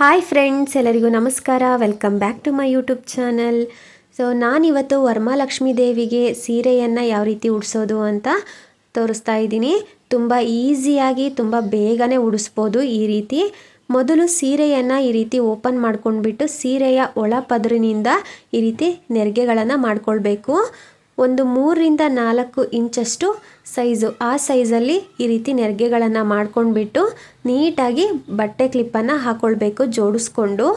Hi friends ಎಲ್ಲರಿಗೂ ನಮಸ್ಕಾರ. Welcome back to my YouTube channel so ನಾನಿವತ್ತು ವರಮಹಾಲಕ್ಷ್ಮಿ ದೇವಿಗೆ ಸೀರೆಯನ್ನು ಯಾವ ರೀತಿ ಉಡಿಸೋದು ಅಂತ ತೋರಿಸ್ತಾ ಇದ್ದೀನಿ. ತುಂಬ ಈಸಿಯಾಗಿ, ತುಂಬ ಬೇಗನೆ ಉಡಿಸ್ಬೋದು ಈ ರೀತಿ. ಮೊದಲು ಸೀರೆಯನ್ನು ಈ ರೀತಿ ಓಪನ್ ಮಾಡ್ಕೊಂಡ್ಬಿಟ್ಟು ಸೀರೆಯ ಒಳ ಪದರಿನಿಂದ ಈ ರೀತಿ ನೆರಿಗೆಗಳನ್ನು ಮಾಡ್ಕೊಳ್ಬೇಕು. ಒಂದು ಮೂರರಿಂದ ನಾಲ್ಕು ಇಂಚಷ್ಟು ಸೈಜು. ಆ ಸೈಜಲ್ಲಿ ಈ ರೀತಿ ನೆರಿಗೆಗಳನ್ನು ಮಾಡ್ಕೊಂಡ್ಬಿಟ್ಟು ನೀಟಾಗಿ ಬಟ್ಟೆ ಕ್ಲಿಪ್ಪನ್ನು ಹಾಕ್ಕೊಳ್ಬೇಕು ಜೋಡಿಸ್ಕೊಂಡು.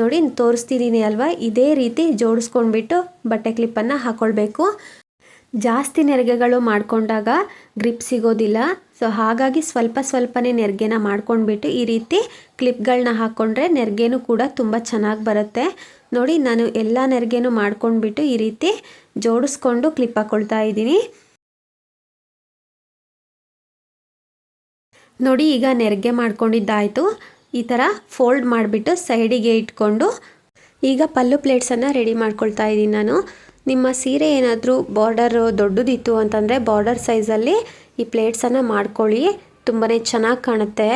ನೋಡಿ ತೋರಿಸ್ತಿದ್ದೀನಿ ಅಲ್ವಾ? ಇದೇ ರೀತಿ ಜೋಡಿಸ್ಕೊಂಡ್ಬಿಟ್ಟು ಬಟ್ಟೆ ಕ್ಲಿಪ್ಪನ್ನು ಹಾಕ್ಕೊಳ್ಬೇಕು ಜಾಸ್ತಿ ನೆರಿಗೆಗಳು ಮಾಡಿಕೊಂಡಾಗ ಗ್ರಿಪ್ ಸಿಗೋದಿಲ್ಲ. ಸೊ ಹಾಗಾಗಿ ಸ್ವಲ್ಪ ಸ್ವಲ್ಪನೇ ನೆರಿಗೆನ ಮಾಡ್ಕೊಂಡ್ಬಿಟ್ಟು ಈ ರೀತಿ ಕ್ಲಿಪ್ಗಳನ್ನ ಹಾಕ್ಕೊಂಡ್ರೆ ನೆರಿಗೆನೂ ಕೂಡ ತುಂಬ ಚೆನ್ನಾಗಿ ಬರುತ್ತೆ. ನೋಡಿ, ನಾನು ಎಲ್ಲ ನೆರಿಗೆನೂ ಮಾಡ್ಕೊಂಡ್ಬಿಟ್ಟು ಈ ರೀತಿ ಜೋಡಿಸ್ಕೊಂಡು ಕ್ಲಿಪ್ ಹಾಕ್ಕೊಳ್ತಾ ಇದ್ದೀನಿ. ನೋಡಿ, ಈಗ ನೆರಿಗೆ ಮಾಡ್ಕೊಂಡಿದ್ದಾಯಿತು. ಈ ಥರ ಫೋಲ್ಡ್ ಮಾಡಿಬಿಟ್ಟು ಸೈಡಿಗೆ ಇಟ್ಕೊಂಡು ಈಗ ಪಲ್ಲು ಪ್ಲೇಟ್ಸನ್ನು ರೆಡಿ ಮಾಡ್ಕೊಳ್ತಾ ಇದ್ದೀನಿ ನಾನು. ನಿಮ್ಮ ಸೀರೆ ಏನಾದರೂ ಬಾರ್ಡರ್ ದೊಡ್ಡದಿತ್ತು ಅಂತಂದರೆ ಬಾರ್ಡರ್ ಸೈಜಲ್ಲಿ ಈ ಪ್ಲೇಟ್ಸನ್ನು ಮಾಡ್ಕೊಳ್ಳಿ. ತುಂಬಾ ಚೆನ್ನಾಗಿ ಕಾಣುತ್ತೆ.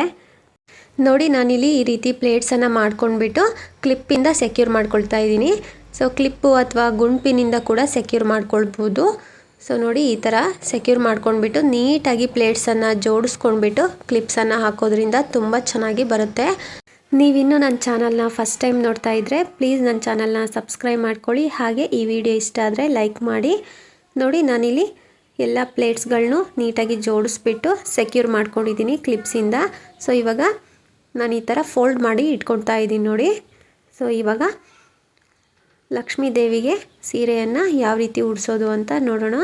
ನೋಡಿ, ನಾನಿಲ್ಲಿ ಈ ರೀತಿ ಪ್ಲೇಟ್ಸನ್ನು ಮಾಡ್ಕೊಂಡ್ಬಿಟ್ಟು ಕ್ಲಿಪ್ಪಿಂದ ಸೆಕ್ಯೂರ್ ಮಾಡ್ಕೊಳ್ತಾ ಇದ್ದೀನಿ. ಸೊ ಕ್ಲಿಪ್ಪು ಅಥವಾ ಗುಂಡ್ಪಿನಿಂದ ಕೂಡ ಸೆಕ್ಯೂರ್ ಮಾಡ್ಕೊಳ್ಬೋದು. ಸೊ ನೋಡಿ, ಈ ಥರ ಸೆಕ್ಯೂರ್ ಮಾಡ್ಕೊಂಡ್ಬಿಟ್ಟು ನೀಟಾಗಿ ಪ್ಲೇಟ್ಸನ್ನು ಜೋಡಿಸ್ಕೊಂಡ್ಬಿಟ್ಟು ಕ್ಲಿಪ್ಸನ್ನು ಹಾಕೋದ್ರಿಂದ ತುಂಬ ಚೆನ್ನಾಗಿ ಬರುತ್ತೆ. ನೀವಿನ್ನೂ ನನ್ನ ಚಾನಲ್ನ ಫಸ್ಟ್ ಟೈಮ್ ನೋಡ್ತಾ ಇದ್ದರೆ ಪ್ಲೀಸ್ ನನ್ನ ಚಾನಲ್ನ ಸಬ್ಸ್ಕ್ರೈಬ್ ಮಾಡ್ಕೊಳ್ಳಿ. ಹಾಗೆ ಈ ವಿಡಿಯೋ ಇಷ್ಟ ಆದರೆ ಲೈಕ್ ಮಾಡಿ. ನೋಡಿ, ನಾನಿಲ್ಲಿ ಎಲ್ಲ ಪ್ಲೇಟ್ಸ್ಗಳನ್ನೂ ನೀಟಾಗಿ ಜೋಡಿಸ್ಬಿಟ್ಟು ಸೆಕ್ಯೂರ್ ಮಾಡ್ಕೊಂಡಿದ್ದೀನಿ ಕ್ಲಿಪ್ಸಿಂದ. ಸೊ, ಇವಾಗ ನಾನು ಈ ಥರ ಫೋಲ್ಡ್ ಮಾಡಿ ಇಟ್ಕೊಳ್ತಾ ಇದ್ದೀನಿ ನೋಡಿ. ಸೊ, ಇವಾಗ ಲಕ್ಷ್ಮೀ ದೇವಿಗೆ ಸೀರೆಯನ್ನು ಯಾವ ರೀತಿ ಉಡಿಸೋದು ಅಂತ ನೋಡೋಣ.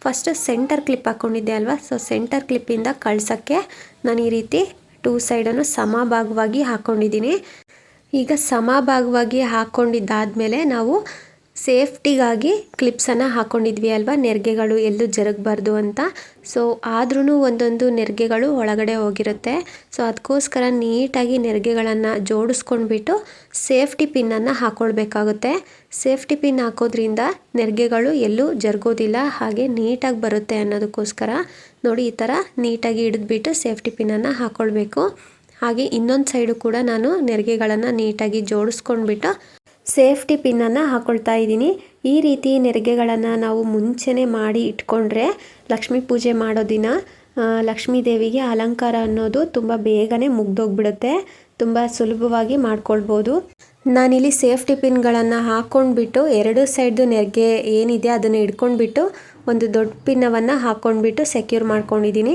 ಫಸ್ಟ್ ಸೆಂಟರ್ ಕ್ಲಿಪ್ ಹಾಕ್ಕೊಂಡಿದ್ದೆ ಅಲ್ವಾ? ಸೊ, ಸೆಂಟರ್ ಕ್ಲಿಪ್ಪಿಂದ ಕಳ್ಸೋಕ್ಕೆ ನಾನು ಈ ರೀತಿ ಟೂ ಸೈಡನ್ನು ಸಮಭಾಗವಾಗಿ ಹಾಕ್ಕೊಂಡಿದ್ದೀನಿ ಈಗ ಸಮಭಾಗವಾಗಿ ಹಾಕ್ಕೊಂಡಿದ್ದಾದಮೇಲೆ ನಾವು ಸೇಫ್ಟಿಗಾಗಿ ಕ್ಲಿಪ್ಸನ್ನು ಹಾಕ್ಕೊಂಡಿದ್ವಿ ಅಲ್ವಾ? ನೆರಿಗೆಗಳು ಎಲ್ಲೂ ಜರಗಬಾರ್ದು ಅಂತ. ಸೊ ಆದ್ರೂ ಒಂದೊಂದು ನೆರಿಗೆಗಳು ಒಳಗಡೆ ಹೋಗಿರುತ್ತೆ. ಸೊ ಅದಕ್ಕೋಸ್ಕರ ನೀಟಾಗಿ ನೆರಿಗೆಗಳನ್ನು ಜೋಡಿಸ್ಕೊಂಡ್ಬಿಟ್ಟು ಸೇಫ್ಟಿ ಪಿನ್ನನ್ನು ಹಾಕ್ಕೊಳ್ಬೇಕಾಗುತ್ತೆ ಸೇಫ್ಟಿ ಪಿನ್ ಹಾಕೋದ್ರಿಂದ ನೆರಿಗೆಗಳು ಎಲ್ಲೂ ಜರುಗೋದಿಲ್ಲ, ಹಾಗೆ ನೀಟಾಗಿ ಬರುತ್ತೆ ಅನ್ನೋದಕ್ಕೋಸ್ಕರ. ನೋಡಿ, ಈ ಥರ ನೀಟಾಗಿ ಹಿಡಿದ್ಬಿಟ್ಟು ಸೇಫ್ಟಿ ಪಿನ್ನನ್ನು ಹಾಕ್ಕೊಳ್ಬೇಕು ಹಾಗೆ ಇನ್ನೊಂದು ಸೈಡು ಕೂಡ ನಾನು ನೆರಿಗೆಗಳನ್ನು ನೀಟಾಗಿ ಜೋಡಿಸ್ಕೊಂಡ್ಬಿಟ್ಟು ಸೇಫ್ಟಿ ಪಿನ್ನನ್ನು ಹಾಕ್ಕೊಳ್ತಾ ಇದ್ದೀನಿ. ಈ ರೀತಿ ನೆರಿಗೆಗಳನ್ನು ನಾವು ಮುಂಚೆನೇ ಮಾಡಿ ಇಟ್ಕೊಂಡ್ರೆ ಲಕ್ಷ್ಮೀ ಪೂಜೆ ಮಾಡೋ ದಿನ ಲಕ್ಷ್ಮೀ ದೇವಿಗೆ ಅಲಂಕಾರ ಅನ್ನೋದು ತುಂಬ ಬೇಗನೆ ಮುಗ್ದೋಗ್ಬಿಡುತ್ತೆ. ತುಂಬ ಸುಲಭವಾಗಿ ಮಾಡ್ಕೊಳ್ಬೋದು. ನಾನಿಲ್ಲಿ ಸೇಫ್ಟಿ ಪಿನ್ಗಳನ್ನು ಹಾಕ್ಕೊಂಡ್ಬಿಟ್ಟು ಎರಡು ಸೈಡ್ದು ನೆರಿಗೆ ಏನಿದೆ ಅದನ್ನು ಹಿಡ್ಕೊಂಡ್ಬಿಟ್ಟು ಒಂದು ದೊಡ್ಡ ಪಿನ್ನವನ್ನು ಹಾಕ್ಕೊಂಡ್ಬಿಟ್ಟು ಸೆಕ್ಯೂರ್ ಮಾಡ್ಕೊಂಡಿದ್ದೀನಿ.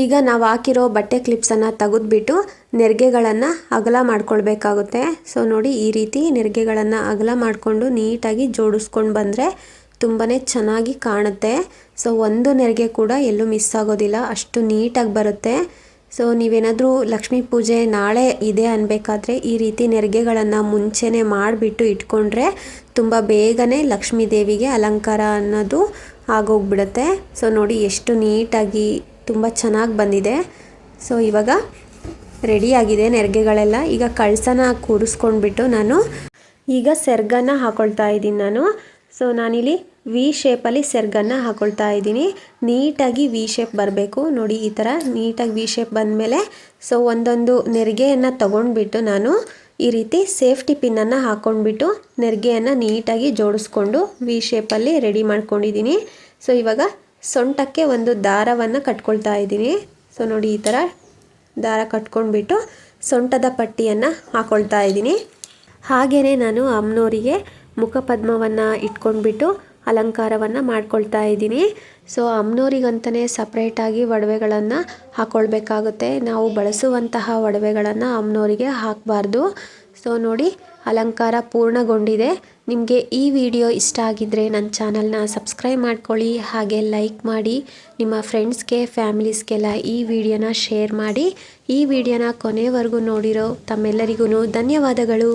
ಈಗ ನಾವು ಹಾಕಿರೋ ಬಟ್ಟೆ ಕ್ಲಿಪ್ಸನ್ನು ತೆಗೆದುಬಿಟ್ಟು ನೆರಿಗೆಗಳನ್ನು ಅಗಲ ಮಾಡ್ಕೊಳ್ಬೇಕಾಗುತ್ತೆ. ಸೊ ನೋಡಿ ಈ ರೀತಿ ನೆರಿಗೆಗಳನ್ನು ಅಗಲ ಮಾಡಿಕೊಂಡು ನೀಟಾಗಿ ಜೋಡಿಸ್ಕೊಂಡು ಬಂದರೆ ತುಂಬಾ ಚೆನ್ನಾಗಿ ಕಾಣುತ್ತೆ. ಸೊ ಒಂದು ನೆರಿಗೆ ಕೂಡ ಎಲ್ಲೂ ಮಿಸ್ ಆಗೋದಿಲ್ಲ, ಅಷ್ಟು ನೀಟಾಗಿ ಬರುತ್ತೆ. ಸೊ ನೀವೇನಾದರೂ ಲಕ್ಷ್ಮೀ ಪೂಜೆ ನಾಳೆ ಇದೆ ಅನ್ಬೇಕಾದ್ರೆ ಈ ರೀತಿ ನೆರಿಗೆಗಳನ್ನು ಮುಂಚೆನೇ ಮಾಡಿಬಿಟ್ಟು ಇಟ್ಕೊಂಡ್ರೆ ತುಂಬ ಬೇಗನೆ ಲಕ್ಷ್ಮೀ ದೇವಿಗೆ ಅಲಂಕಾರ ಅನ್ನೋದು ಆಗೋಗ್ಬಿಡುತ್ತೆ. ಸೊ ನೋಡಿ ಎಷ್ಟು ನೀಟಾಗಿ ತುಂಬ ಚೆನ್ನಾಗಿ ಬಂದಿದೆ. ಸೊ ಇವಾಗ ರೆಡಿಯಾಗಿದೆ ನೆರಿಗೆಗಳೆಲ್ಲ. ಈಗ ಕಳಸನ ಕೂರಿಸ್ಕೊಂಡ್ಬಿಟ್ಟು ನಾನು ಈಗ ಸೆರ್ಗನ್ನ ಹಾಕೊಳ್ತಾ ಇದ್ದೀನಿ ನಾನು. ಸೊ ನಾನಿಲ್ಲಿ ವಿ ಶೇಪಲ್ಲಿ ಸೆರ್ಗನ್ನ ಹಾಕೊಳ್ತಾ ಇದ್ದೀನಿ. ನೀಟಾಗಿ ವಿ ಶೇಪ್ ಬರಬೇಕು. ನೋಡಿ, ಈ ಥರ ನೀಟಾಗಿ ವಿ ಶೇಪ್ ಬಂದಮೇಲೆ ಸೊ ಒಂದೊಂದು ನೆರಿಗೆಯನ್ನು ತೊಗೊಂಡ್ಬಿಟ್ಟು ನಾನು ಈ ರೀತಿ ಸೇಫ್ಟಿ ಪಿನ್ನನ್ನು ಹಾಕ್ಕೊಂಡ್ಬಿಟ್ಟು ನೆರಿಗೆಯನ್ನು ನೀಟಾಗಿ ಜೋಡಿಸ್ಕೊಂಡು ವಿ ಶೇಪಲ್ಲಿ ರೆಡಿ ಮಾಡ್ಕೊಂಡಿದ್ದೀನಿ. ಸೊ ಇವಾಗ ಸೊಂಟಕ್ಕೆ ಒಂದು ದಾರವನ್ನು ಕಟ್ಕೊಳ್ತಾ ಇದ್ದೀನಿ. ಸೊ ನೋಡಿ ಈ ಥರ ದಾರ ಕಟ್ಕೊಂಡ್ಬಿಟ್ಟು ಸೊಂಟದ ಪಟ್ಟಿಯನ್ನು ಹಾಕ್ಕೊಳ್ತಾ ಇದ್ದೀನಿ. ಹಾಗೆಯೇ ನಾನು ಅಮ್ಮನವರಿಗೆ ಮುಖಪದ್ಮವನ್ನು ಇಟ್ಕೊಂಡ್ಬಿಟ್ಟು ಅಲಂಕಾರವನ್ನು ಮಾಡ್ಕೊಳ್ತಾ ಇದ್ದೀನಿ. ಸೊ ಅಮ್ಮನವ್ರಿಗಂತಲೇ ಸಪ್ರೇಟಾಗಿ ಒಡವೆಗಳನ್ನು ಹಾಕ್ಕೊಳ್ಬೇಕಾಗುತ್ತೆ ನಾವು ಬಳಸುವಂತಹ ಒಡವೆಗಳನ್ನು ಅಮ್ಮನವರಿಗೆ ಹಾಕಬಾರ್ದು. ಸೊ ನೋಡಿ ಅಲಂಕಾರ ಪೂರ್ಣಗೊಂಡಿದೆ. ನಿಮಗೆ ಈ ವಿಡಿಯೋ ಇಷ್ಟ ಆಗಿದ್ದರೆ ನನ್ನ ಚಾನಲ್ನ ಸಬ್ಸ್ಕ್ರೈಬ್ ಮಾಡ್ಕೊಳ್ಳಿ, ಹಾಗೆ ಲೈಕ್ ಮಾಡಿ, ನಿಮ್ಮ ಫ್ರೆಂಡ್ಸ್ಗೆ, ಫ್ಯಾಮಿಲೀಸ್ಗೆಲ್ಲ ಈ ವಿಡಿಯೋನ ಶೇರ್ ಮಾಡಿ. ಈ ವಿಡಿಯೋನ ಕೊನೆವರೆಗೂ ನೋಡಿರೋ ತಮ್ಮೆಲ್ಲರಿಗೂ ಧನ್ಯವಾದಗಳು.